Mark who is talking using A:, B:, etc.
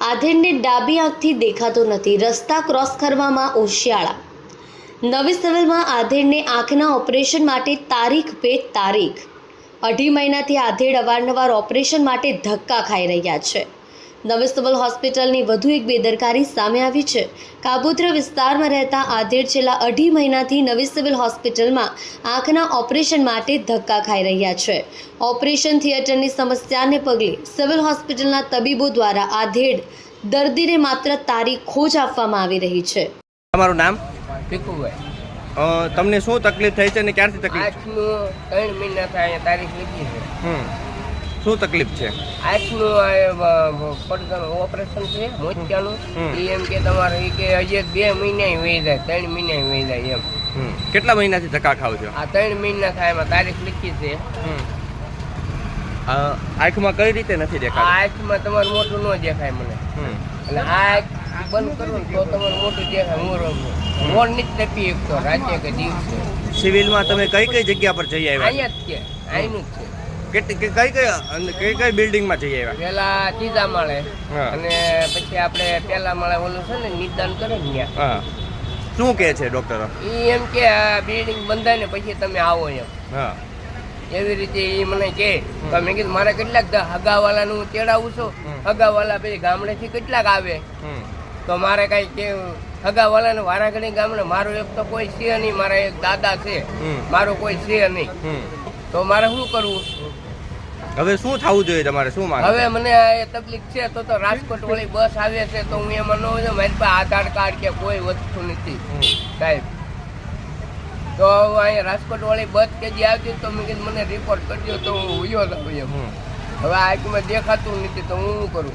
A: આધેડને ડાબી આંખથી દેખાતો નથી. રસ્તા ક્રોસ કરવામાં ઉશિયાળા. નવી સિવિલમાં આધેડને આંખના ઓપરેશન માટે તારીખ પે તારીખ. અઢી મહિનાથી આધેડ અવારનવાર ઓપરેશન માટે ધક્કા ખાઈ રહ્યા છે. નવી સિવિલ હોસ્પિટલની વધુ એક બેદરકારી સામે આવી છે. કાબુદ્ર વિસ્તારમાં રહેતા આધેડ છેલ્લા અઢી મહિનાથી નવી સિવિલ હોસ્પિટલમાં આંખના ઓપરેશન માટે ધક્કા ખાઈ રહ્યા છે. ઓપરેશન થિયેટરની સમસ્યાને પગલે સિવિલ હોસ્પિટલના તબીબો દ્વારા આધેડ દર્દીને માત્ર તારી ખોજ આપવામાં આવી રહી છે.
B: તમારું નામ?
C: ભીખુભાઈ.
B: તમને શું તકલીફ થઈ છે અને ક્યારથી તકલીફ?
C: ત્રણ મહિના થાય તારીખ લખી છે.
B: હમ. શું તકલીફ છે?
C: આંખનું આ ઓપરેશન છે મોતિયાનું. એ એમ કે તમારે એ કે હજી બે મહિના વહી જાય ત્રણ મહિના વહી જાય એમ.
B: કેટલા મહિનાથી ધક્કા ખાવ છો?
C: આ ત્રણ મહિના થાય એમાં તારીખ લખી છે.
B: આંખમાં કઈ રીતે નથી દેખાતું?
C: આંખમાં તમારું મોટું ન દેખાય મને. એટલે આ આંખ બંધ કરું તો તમારું મોટું દેખાય મોર મોરની જ તપી એક તો રાતે કે દિવસે.
B: સિવિલમાં તમે કઈ કઈ જગ્યા પર જઈ આવ્યા
C: અહીંયા જ છે અહીંનું જ છે
B: કેટલી કે- કઈ કઈ અને કઈ કઈ બિલ્ડિંગમાં જઈ આવ્યા?
C: પેલા ત્રીજા માળે. અને પછી આપણે પેલા માળે ઓલું છે ને નિદાન કરે ને
B: હા. શું કહે છે ડોક્ટરો
C: ઈ એમ કે આ બિલ્ડિંગ બંધાય ને પછી તમે આવો એમ.
B: હા.
C: એવી રીતે ઈ મને કે તો મેં કીધું મારે કેટલાક હગાવાળાનું હગાવાલાનું તેડાવું છું. હગાવાલા પછી ગામડેથી કેટલાક આવે. તો મારે કઈ કે હગાવાલાને વારાઘડી ગામડે મારો એક તો કોઈ છે નહીં મારા એક દાદા છે. મારો કોઈ છે નહીં. તો મારે શું કરવું?
B: હવે શું થવું જોઈએ તમારે? શું માંગ
C: હવે મને આ તકલીફ છે તો તો રાજકોટ વાળી બસ આવે છે તો હું એમાં ન હોય મારી પાસે આધાર કાર્ડ કે કોઈ વસ્તુ નથી. સાહેબ તો અહીંયા રાજકોટ વાળી બસ કે જે આવતી તો મેં કીધું મને રિપોર્ટ કરજો તો હું ઉયો
B: હમ.
C: હવે આંખમાં દેખાતું નથી તો હું શું કરું?